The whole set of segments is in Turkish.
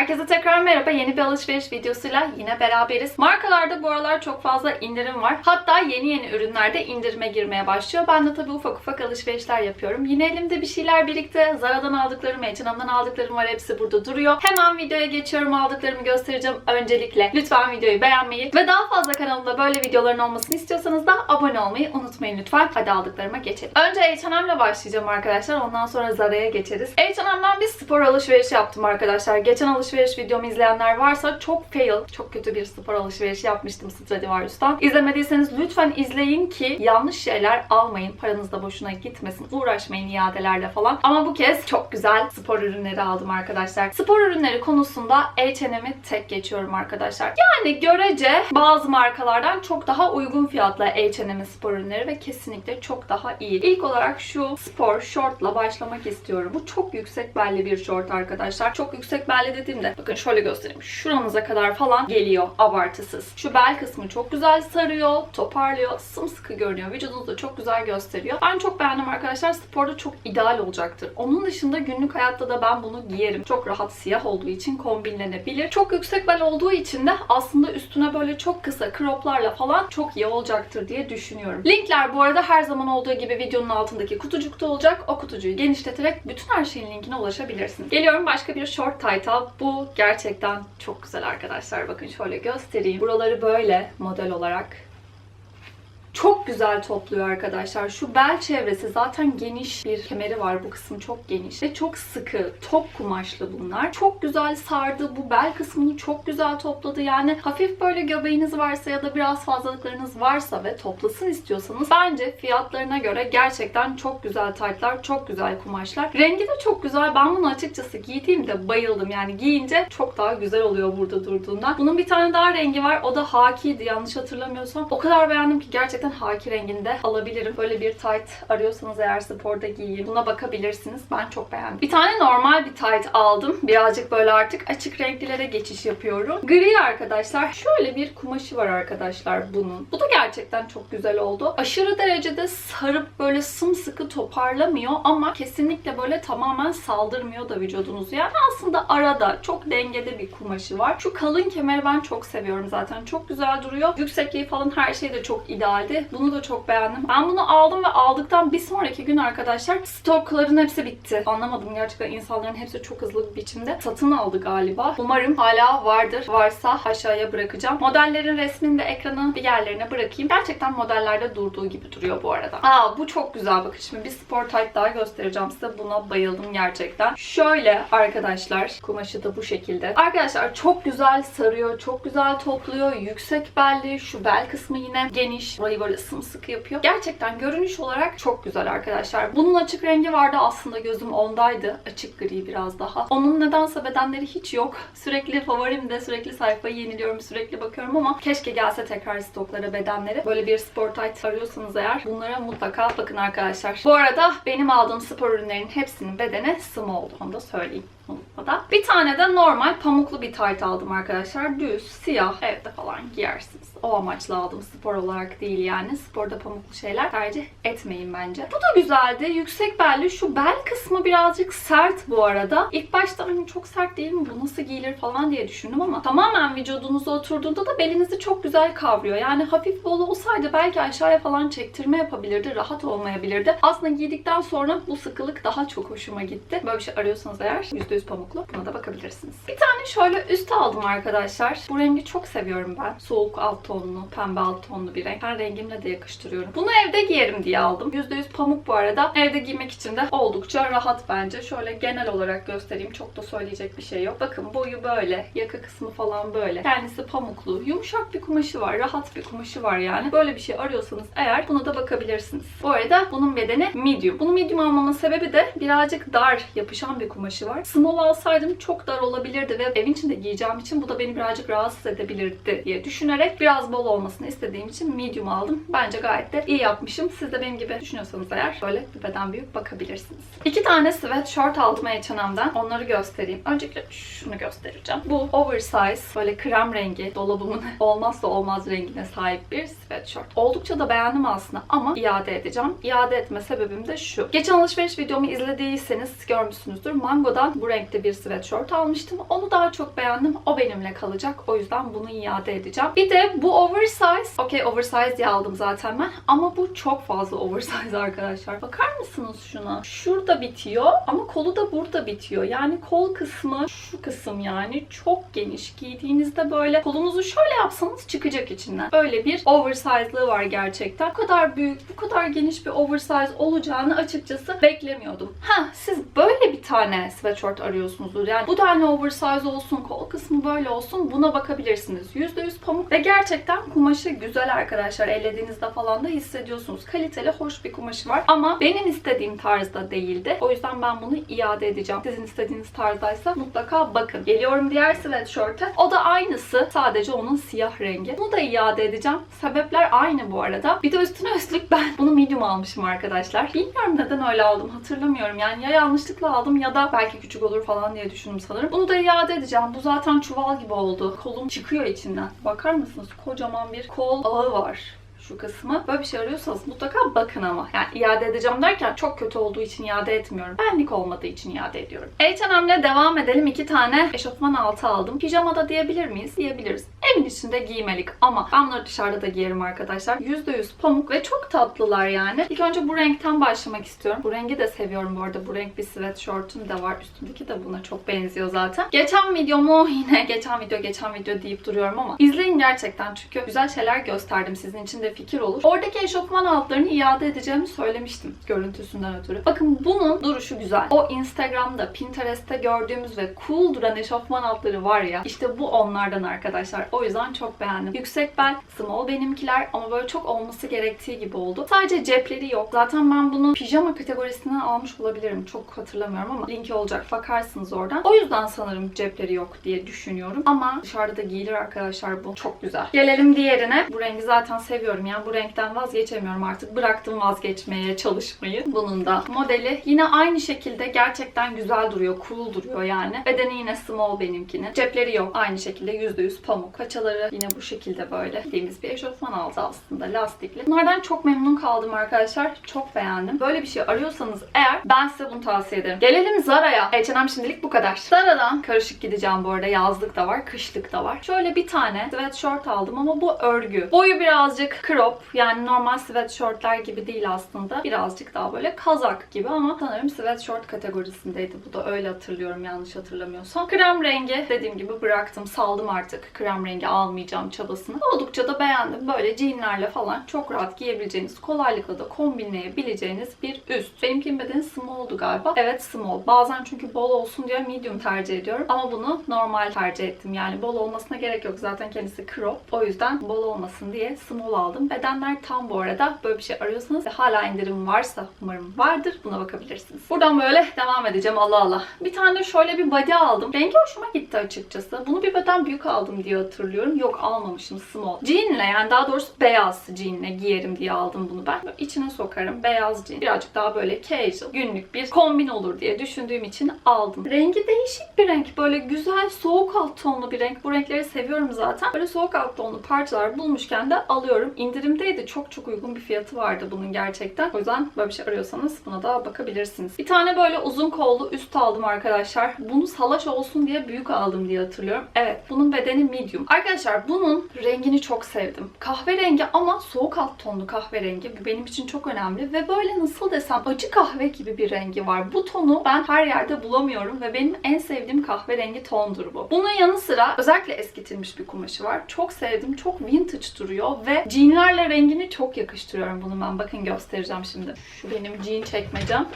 Herkese tekrar merhaba. Yeni bir alışveriş videosuyla yine beraberiz. Markalarda bu aralar çok fazla indirim var. Hatta yeni yeni ürünlerde indirime girmeye başlıyor. Ben de tabii ufak ufak alışverişler yapıyorum. Yine elimde bir şeyler birikti. Zara'dan aldıklarım, H&M'den aldıklarım var. Hepsi burada duruyor. Hemen videoya geçiyorum. Aldıklarımı göstereceğim. Öncelikle lütfen videoyu beğenmeyi ve daha fazla kanalımda böyle videoların olmasını istiyorsanız da abone olmayı unutmayın lütfen. Hadi aldıklarıma geçelim. Önce H&M'le başlayacağım arkadaşlar. Ondan sonra Zara'ya geçeriz. H&M'den bir spor alışverişi yaptım arkadaşlar. Geçen alışveriş videomu izleyenler varsa çok fail, çok kötü bir spor alışverişi yapmıştım Stradivarius'tan. İzlemediyseniz lütfen izleyin ki yanlış şeyler almayın. Paranız da boşuna gitmesin. Uğraşmayın iadelerle falan. Ama bu kez çok güzel spor ürünleri aldım arkadaşlar. Spor ürünleri konusunda H&M'i tek geçiyorum arkadaşlar. Yani görece bazı markalardan çok daha uygun fiyatla H&M'in spor ürünleri ve kesinlikle çok daha iyi. İlk olarak şu spor şortla başlamak istiyorum. Bu çok yüksek belli bir şort arkadaşlar. Çok yüksek belli dediğimde bakın şöyle göstereyim. Şuranıza kadar falan geliyor abartısız. Şu bel kısmı çok güzel sarıyor, toparlıyor, sımsıkı görünüyor. Vücudunuzu da çok güzel gösteriyor. Ben çok beğendim arkadaşlar. Sporda çok ideal olacaktır. Onun dışında günlük hayatta da ben bunu giyerim. Çok rahat siyah olduğu için kombinlenebilir. Çok yüksek bel olduğu için de aslında üstüne böyle çok kısa croplarla falan çok iyi olacaktır diye düşünüyorum. Linkler bu arada her zaman olduğu gibi videonun altındaki kutucukta olacak. O kutucuğu genişleterek bütün her şeyin linkine ulaşabilirsiniz. Geliyorum başka bir short tayta. Bu gerçekten çok güzel arkadaşlar. Bakın şöyle göstereyim. Buraları böyle model olarak çok güzel topluyor arkadaşlar. Şu bel çevresi zaten geniş bir kemeri var. Bu kısım çok geniş ve çok sıkı. Top kumaşlı bunlar. Çok güzel sardı. Bu bel kısmını çok güzel topladı. Yani hafif böyle göbeğiniz varsa ya da biraz fazlalıklarınız varsa ve toplasın istiyorsanız bence fiyatlarına göre gerçekten çok güzel taytlar, çok güzel kumaşlar. Rengi de çok güzel. Ben bunu açıkçası giydiğimde bayıldım. Yani giyince çok daha güzel oluyor burada durduğunda. Bunun bir tane daha rengi var. O da hakiydi yanlış hatırlamıyorsam. O kadar beğendim ki gerçekten haki renginde alabilirim. Böyle bir tight arıyorsanız eğer sporda giyin. Buna bakabilirsiniz. Ben çok beğendim. Bir tane normal bir tight aldım. Birazcık böyle artık açık renklilere geçiş yapıyorum. Gri arkadaşlar. Şöyle bir kumaşı var arkadaşlar bunun. Bu da gerçekten çok güzel oldu. Aşırı derecede sarıp böyle sımsıkı toparlamıyor ama kesinlikle böyle tamamen saldırmıyor da vücudunuzu. Yani aslında arada çok dengede bir kumaşı var. Şu kalın kemeri ben çok seviyorum zaten. Çok güzel duruyor. Yüksekliği falan her şey de çok idealdi. Bunu da çok beğendim. Ben bunu aldım ve aldıktan bir sonraki gün arkadaşlar stokların hepsi bitti. Anlamadım gerçekten insanların hepsi çok hızlı bir biçimde satın aldı galiba. Umarım hala vardır. Varsa aşağıya bırakacağım. Modellerin resmini de ekranın bir yerlerine bırakayım. Gerçekten modellerde durduğu gibi duruyor bu arada. Aa bu çok güzel. Bakın şimdi bir spor tight daha göstereceğim size. Buna bayıldım gerçekten. Şöyle arkadaşlar. Kumaşı da bu şekilde. Arkadaşlar çok güzel sarıyor. Çok güzel topluyor. Yüksek belli. Şu bel kısmı yine geniş. Burayı böyle sımsıkı yapıyor. Gerçekten görünüş olarak çok güzel arkadaşlar. Bunun açık rengi vardı aslında gözüm ondaydı. Açık gri biraz daha. Onun nedense bedenleri hiç yok. Sürekli favorim de sürekli sayfayı yeniliyorum. Sürekli bakıyorum ama keşke gelse tekrar stoklara bedenleri. Böyle bir spor tight arıyorsanız eğer bunlara mutlaka bakın arkadaşlar. Bu arada benim aldığım spor ürünlerin hepsinin bedeni small. Onu da söyleyeyim unutmadan. Bir tane de normal pamuklu bir tayt aldım arkadaşlar. Düz, siyah, evde falan giyersiniz. O amaçla aldım. Spor olarak değil yani. Sporda pamuklu şeyler tercih etmeyin bence. Bu da güzeldi. Yüksek belli. Şu bel kısmı birazcık sert bu arada. İlk başta hani çok sert değil mi? Bu nasıl giyilir falan diye düşündüm ama tamamen vücudunuza oturduğunda da belinizi çok güzel kavruyor. Yani hafif bol olsaydı belki aşağıya falan çektirme yapabilirdi. Rahat olmayabilirdi. Aslında giydikten sonra bu sıkılık daha çok hoşuma gitti. Böyle bir şey arıyorsanız eğer %100 pamuklu. Buna da bakabilirsiniz. Bir tane şöyle üst aldım arkadaşlar. Bu rengi çok seviyorum ben. Soğuk alt tonlu, pembe alt tonlu bir renk. Ben rengimle de yakıştırıyorum. Bunu evde giyerim diye aldım. %100 pamuk bu arada. Evde giymek için de oldukça rahat bence. Şöyle genel olarak göstereyim. Çok da söyleyecek bir şey yok. Bakın boyu böyle. Yaka kısmı falan böyle. Kendisi pamuklu. Yumuşak bir kumaşı var. Rahat bir kumaşı var yani. Böyle bir şey arıyorsanız eğer buna da bakabilirsiniz. Bu arada bunun bedeni medium. Bunu medium almamın sebebi de birazcık dar yapışan bir kumaşı var. Small alsaydım çok dar olabilirdi ve evin içinde giyeceğim için bu da beni birazcık rahatsız edebilirdi diye düşünerek biraz biraz bol olmasını istediğim için medium aldım. Bence gayet de iyi yapmışım. Siz de benim gibi düşünüyorsanız eğer böyle bir beden büyük bakabilirsiniz. İki tane sweatshirt aldım H&M'den. Onları göstereyim. Öncelikle şunu göstereceğim. Bu oversize böyle krem rengi dolabımın olmazsa olmaz rengine sahip bir sweatshirt. Oldukça da beğendim aslında ama iade edeceğim. İade etme sebebim de şu. Geçen alışveriş videomu izlediyseniz görmüşsünüzdür. Mango'dan bu renkte bir sweatshirt almıştım. Onu daha çok beğendim. O benimle kalacak. O yüzden bunu iade edeceğim. Bir de bu oversize. Okey oversize diye aldım zaten ben. Ama bu çok fazla oversize arkadaşlar. Bakar mısınız şuna? Şurada bitiyor ama kolu da burada bitiyor. Yani kol kısmı şu kısım yani çok geniş. Giydiğinizde böyle kolunuzu şöyle yapsanız çıkacak içinden. Öyle bir oversize'lığı var gerçekten. Bu kadar büyük, bu kadar geniş bir oversize olacağını açıkçası beklemiyordum. Ha siz böyle bir tane sweatshirt arıyorsunuzdur. Yani bu tane oversize olsun, kol kısmı böyle olsun buna bakabilirsiniz. %100 pamuk ve gerçekten kumaşı güzel arkadaşlar. Ellediğinizde falan da hissediyorsunuz. Kaliteli, hoş bir kumaşı var. Ama benim istediğim tarzda değildi. O yüzden ben bunu iade edeceğim. Sizin istediğiniz tarzdaysa mutlaka bakın. Geliyorum diğer sweatshirt'e. O da aynısı. Sadece onun siyah rengi. Bunu da iade edeceğim. Sebepler aynı bu arada. Bir de üstüne üstlük ben bunu medium almışım arkadaşlar. Bilmiyorum neden öyle aldım. Hatırlamıyorum. Yani ya yanlışlıkla aldım ya da belki küçük olur falan diye düşündüm sanırım. Bunu da iade edeceğim. Bu zaten çuval gibi oldu. Kolum çıkıyor içinden. Bakar mısınız? Kocaman bir kol ağı var şu kısmı. Böyle bir şey arıyorsanız mutlaka bakın ama. Yani iade edeceğim derken çok kötü olduğu için iade etmiyorum. Benlik olmadığı için iade ediyorum. H&M'le devam edelim. İki tane eşofman altı aldım. Pijama da diyebilir miyiz? Diyebiliriz. Evin içinde giymelik ama ben bunları dışarıda da giyerim arkadaşlar. %100 pamuk ve çok tatlılar yani. İlk önce bu renkten başlamak istiyorum. Bu rengi de seviyorum bu arada. Bu renk bir sweatshirt'üm de var. Üstündeki de buna çok benziyor zaten. Geçen videomu yine geçen video geçen video deyip duruyorum ama izleyin gerçekten çünkü güzel şeyler gösterdim. Sizin için de fikir olur. Oradaki eşofman altlarını iade edeceğimi söylemiştim görüntüsünden ötürü. Bakın bunun duruşu güzel. O Instagram'da, Pinterest'te gördüğümüz ve cool duran eşofman altları var ya işte bu onlardan arkadaşlar. O yüzden çok beğendim. Yüksek bel, small benimkiler ama böyle çok olması gerektiği gibi oldu. Sadece cepleri yok. Zaten ben bunu pijama kategorisinden almış olabilirim. Çok hatırlamıyorum ama linki olacak. Bakarsınız oradan. O yüzden sanırım cepleri yok diye düşünüyorum. Ama dışarıda da giyilir arkadaşlar bu. Çok güzel. Gelelim diğerine. Bu rengi zaten seviyorum. Yani bu renkten vazgeçemiyorum artık. Bıraktım vazgeçmeye çalışmayı. Bunun da modeli yine aynı şekilde gerçekten güzel duruyor. Cool duruyor yani. Bedeni yine small benimkinin. Cepleri yok. Aynı şekilde %100 pamuk. Paçaları yine bu şekilde böyle. Bildiğimiz bir eşofman altı aslında. Lastikli. Bunlardan çok memnun kaldım arkadaşlar. Çok beğendim. Böyle bir şey arıyorsanız eğer ben size bunu tavsiye ederim. Gelelim Zara'ya. H&M şimdilik bu kadar. Zara'dan karışık gideceğim bu arada. Yazlık da var, kışlık da var. Şöyle bir tane sweatshirt aldım ama bu örgü. Boyu birazcık crop. Yani normal sweatshirtler gibi değil aslında. Birazcık daha böyle kazak gibi ama sanırım sweatshirt kategorisindeydi. Bu da öyle hatırlıyorum yanlış hatırlamıyorsam. Krem rengi dediğim gibi bıraktım. Saldım artık krem rengi almayacağım çabasını. Oldukça da beğendim. Böyle jeanlerle falan çok rahat giyebileceğiniz, kolaylıkla da kombinleyebileceğiniz bir üst. Benimkinin bedeni small'du galiba. Evet small. Bazen çünkü bol olsun diye medium tercih ediyorum. Ama bunu normal tercih ettim. Yani bol olmasına gerek yok. Zaten kendisi crop. O yüzden bol olmasın diye small aldım. Bedenler tam bu arada. Böyle bir şey arıyorsanız ve hala indirim varsa umarım vardır. Buna bakabilirsiniz. Buradan böyle devam edeceğim. Allah Allah. Bir tane şöyle bir body aldım. Rengi hoşuma gitti açıkçası. Bunu bir beden büyük aldım diye hatırlıyorum. Yok almamışım small. Jeanle yani daha doğrusu beyaz jeanle giyerim diye aldım bunu ben. Böyle içine sokarım. Beyaz jean. Birazcık daha böyle casual, günlük bir kombin olur diye düşündüğüm için aldım. Rengi değişik bir renk. Böyle güzel soğuk alt tonlu bir renk. Bu renkleri seviyorum zaten. Böyle soğuk alt tonlu parçalar bulmuşken de alıyorum. İndirimdeydi. Çok çok uygun bir fiyatı vardı bunun gerçekten. O yüzden böyle bir şey arıyorsanız buna da bakabilirsiniz. Bir tane böyle uzun kollu üst aldım arkadaşlar. Bunu salaş olsun diye büyük aldım diye hatırlıyorum. Evet bunun bedeni medium. Arkadaşlar bunun rengini çok sevdim. Kahverengi ama soğuk alt tonlu kahverengi. Bu benim için çok önemli ve böyle nasıl desem acı kahve gibi bir rengi var. Bu tonu ben her yerde bulamıyorum ve benim en sevdiğim kahverengi tondur bu. Bunun yanı sıra özellikle eskitilmiş bir kumaşı var. Çok sevdim. Çok vintage duruyor ve jeanler Jeanlerle rengini çok yakıştırıyorum bunu ben. Bakın göstereceğim şimdi. Şu benim jean çekmecem.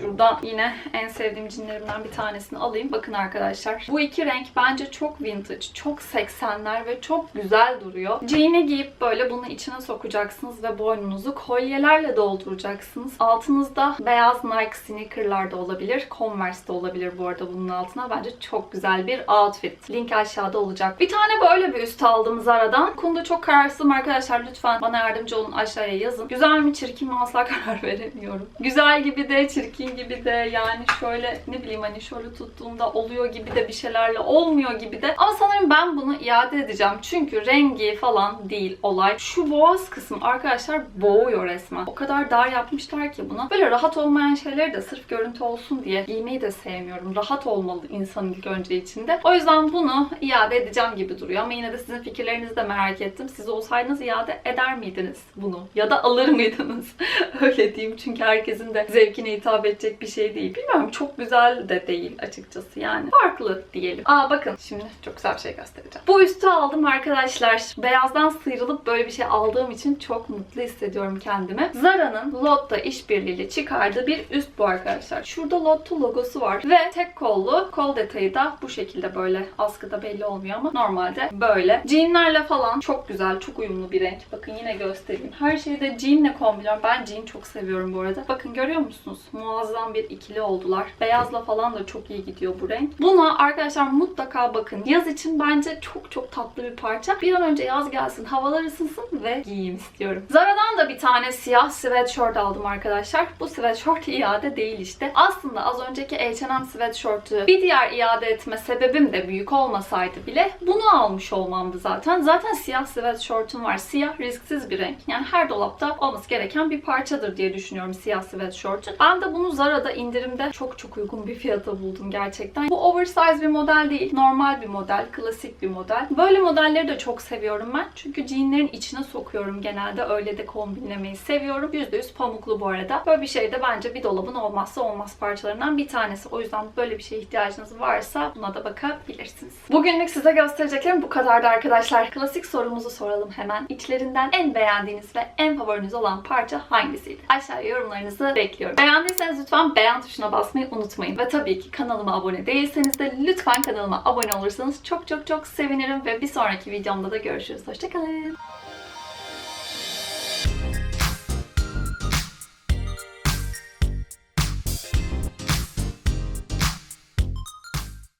Şuradan yine en sevdiğim jeanlerimden bir tanesini alayım. Bakın arkadaşlar. Bu iki renk bence çok vintage, çok 80'ler ve çok güzel duruyor. Jean'i giyip böyle bunu içine sokacaksınız ve boynunuzu kolyelerle dolduracaksınız. Altınızda beyaz Nike sneakerlar da olabilir. Converse de olabilir bu arada bunun altına. Bence çok güzel bir outfit. Link aşağıda olacak. Bir tane böyle bir üst aldım Zara'dan. Konuda çok kararsızım arkadaşlar. Lütfen bana yardımcı olun aşağıya yazın. Güzel mi çirkin mi asla karar veremiyorum. Güzel gibi de çirkin gibi de yani şöyle ne bileyim hani şöyle tuttuğumda oluyor gibi de bir şeylerle olmuyor gibi de. Ama sanırım ben bunu iade edeceğim. Çünkü rengi falan değil olay. Şu boğaz kısmı arkadaşlar boğuyor resmen. O kadar dar yapmışlar ki buna. Böyle rahat olmayan şeyleri de sırf görüntü olsun diye giymeyi de sevmiyorum. Rahat olmalı insan ilk önce içinde. O yüzden bunu iade edeceğim gibi duruyor. Ama yine de sizin fikirlerinizi de merak ettim. Siz olsaydınız iade eder miydiniz bunu? Ya da alır mıydınız? Öyle diyeyim çünkü herkesin de zevkine hitap edecek bir şey değil. Bilmiyorum çok güzel de değil açıkçası yani. Farklı diyelim. Aa bakın şimdi çok güzel bir şey göstereceğim. Bu üstü aldım arkadaşlar. Beyazdan sıyrılıp böyle bir şey aldığım için çok mutlu hissediyorum kendimi. Zara'nın Lotta işbirliğiyle çıkardığı bir üst bu arkadaşlar. Şurada Lotto logosu var ve tek kollu. Kol detayı da bu şekilde böyle askıda belli olmuyor ama normalde böyle. Jeanlerle falan çok güzel, çok uyumlu bir renk. Bakın yine göstereyim. Her şeyi de jeanle kombiniyorum. Ben jean çok seviyorum bu arada. Bakın görüyor musunuz? Muazzam bir ikili oldular. Beyazla falan da çok iyi gidiyor bu renk. Buna arkadaşlar mutlaka bakın. Yaz için bence çok çok tatlı bir parça. Bir an önce yaz gelsin, havalar ısınsın ve giyeyim istiyorum. Zara'dan da bir tane siyah sweatshirt aldım arkadaşlar. Bu sweatshirt iade değil işte. Aslında az önceki H&M sweatshirt'ü bir diğer iade etme sebebim de büyük olmasaydı bile bunu almış olmamdı zaten. Zaten siyah sweatshirt'üm var. Siyah risksiz bir renk. Yani her dolapta olması gereken bir parçadır diye düşünüyorum siyah sweatshirt'ü. Ben de bunu Zara'da indirimde çok çok uygun bir fiyata buldum gerçekten. Bu oversize bir model değil. Normal bir model. Klasik bir model. Böyle modelleri de çok seviyorum ben. Çünkü jeanlerin içine sokuyorum genelde. Öyle de kombinlemeyi seviyorum. %100 pamuklu bu arada. Böyle bir şey de bence bir dolabın olmazsa olmaz parçalarından bir tanesi. O yüzden böyle bir şeye ihtiyacınız varsa buna da bakabilirsiniz. Bugünlük size göstereceklerim bu kadardı arkadaşlar. Klasik sorumuzu soralım hemen. İçlerinden en beğendiğiniz ve en favoriniz olan parça hangisiydi? Aşağıya yorumlarınızı bekliyorum. Beğendiyseniz lütfen beğen tuşuna basmayı unutmayın. Ve tabii ki kanalıma abone değilseniz de lütfen kanalıma abone olursanız çok çok çok sevinirim ve bir sonraki videomda da görüşürüz. Hoşçakalın.